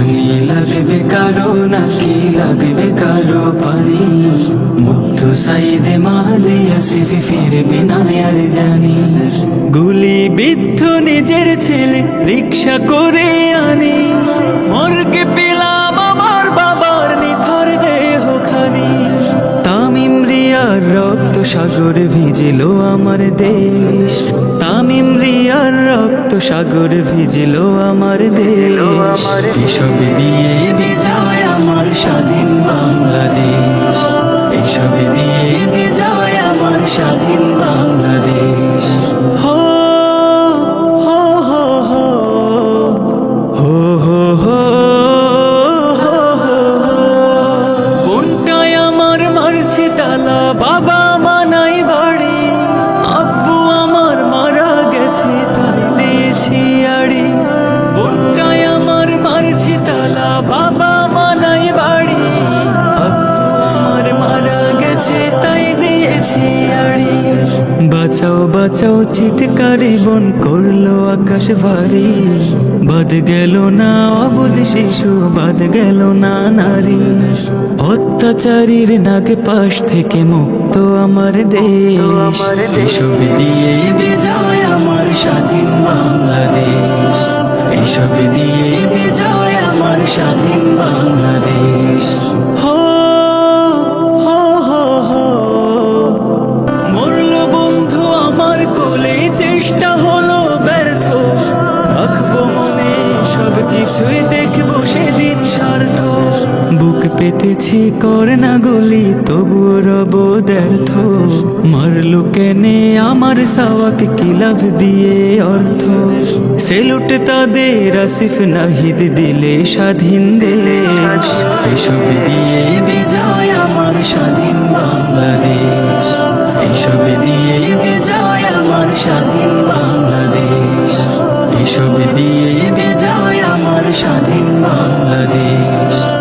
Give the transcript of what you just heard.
পানি লাগবে কারও, নাকি লাগবে কারও পানি? মুগ্ধ সাইদে মাহাদি আসিফ ফিরবে না আর জানি। গুলি বিদ্ধ নিজের ছেলে রিক্সা করে আনি। মর্গে পেলাম আমার বাবার নিথর দেহ খানি। তামিম রিয়ার রক্ত সাগর ভিজিল আমার দেশ। তামিম রক্ত সাগর ভিজিল আমার দেশ। এসব দিয়ে বাঁচাও বাঁচাও, চিৎকারে বন করল আকাশ ভারী। বাদ গেল না অবুঝ শিশু বাদ গেল না নারী। অত্যাচারীর নাগ পাশ থেকে মুক্ত আমার দেশ। এসব দিয়ে বিজয় আমার স্বাধীন বাংলাদেশ। এসব দিয়ে বিজয় আমার স্বাধীন বাংলাদেশ। সব দেখব সেদিন স্বার্থ। বুক পেতেছি করে না গলি, তবুও রব ব্যর্থ। মারলো কেনে আমার সাওয়াক কিলাভ দিয়ে অর্থ? সেলুট তাদের, আসিফ নাহিদ দিলে স্বাধীন দেশ। এসব দিয়ে বিজয় আমার স্বাধীন বাংলাদেশ। এসব দিয়ে বিজয় আমার স্বাধীন বাংলাদেশ। এসব দিয়ে স্বাধীন বাংলাদেশ।